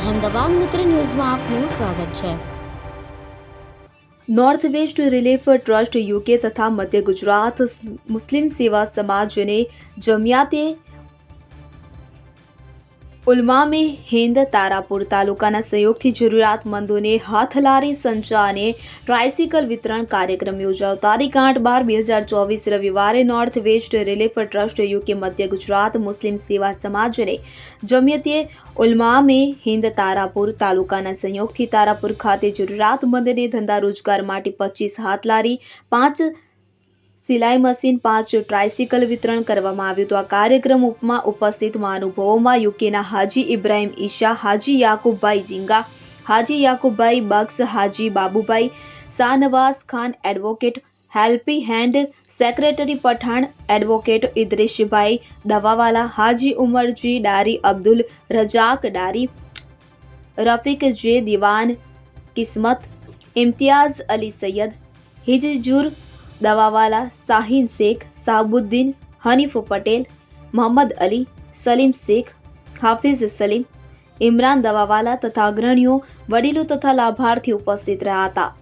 અહેમદાબાદ મિત્ર ન્યૂઝમાં આપનું સ્વાગત છે. North west relief trust UK તથા મધ્ય ગુજરાત મુસ્લિમ સેવા સમાજ અને જમિયાતે ઉલમામે હિન્દ તારાપુર તાલુકાના સહયોગથી જરૂરિયાતમંદોને હાથલારી સંચા અને ટ્રાયસિકલ વિતરણ કાર્યક્રમ યોજાયો. તારીખ આઠ બાર બે હજાર ચોવીસ રવિવારે north west relief trust UK મધ્ય ગુજરાત મુસ્લિમ સેવા સમાજ અને જમિયતે ઉલમામે હિન્દ તારાપુર તાલુકાના સંયોગથી તારાપુર ખાતે જરૂરિયાતમંદને ધંધા રોજગાર માટે પચીસ હાથલારી પાંચ સિલાઈ મશીન પાંચ ટ્રાયસિકલ વિતરણ કરવામાં આવ્યું હતું આ કાર્યક્રમ ઉપમાં ઉપસ્થિત મહાનુભાવોમાં યુકેના હાજી ઇબ્રાહિમ ઈશા હાજી Yakubbhai જીંગા Haji Yakubbhai Bux Haji Babubhai Shahnawaz Khan advocate helping hand secretary Pathan advocate Idrishbhai Dawawala Haji Umarji Dari Abdul Razak Dari Rafiq જે દિવાન કિસ્મત ઇમ્તિયાઝ અલી સૈયદ હિજજુર દવાવાલા શાહીન શેખ સાહબુદ્દીન હનીફ પટેલ, મોહમ્મદ અલી, સલીમ શેખ, હાફિઝ સલીમ, ઇમરાન દવાવાલા તથા અગ્રણીઓ, વડીલો તથા લાભાર્થી ઉપસ્થિત રહ્યા હતા.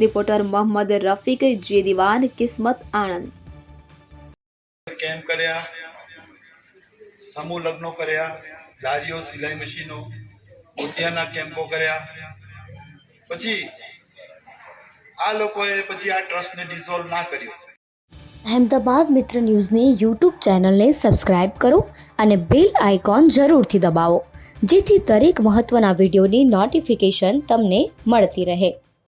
રિપોર્ટર મોહમ્મદ રફીક જે દિવાન કિસ્મત આણંદ. કેમ્પ કર્યા? સમૂહ લગ્નો કર્યા, દારીઓ સિલાઈ મશીનો, મોતિયાના કેમ્પો કર્યા. પછી આ લોકોએ પછી આ ટ્રસ્ટને ડિઝોલ્વ ના કર્યો. અહેમદાબાદ મિત્ર ન્યૂઝની યુટ્યુબ ચેનલને સબસ્ક્રાઇબ કરો અને બેલ આઇકોન જરૂરથી દબાવો, જેથી દરેક મહત્ત્વના વિડીયોની નોટિફિકેશન તમને મળતી રહે.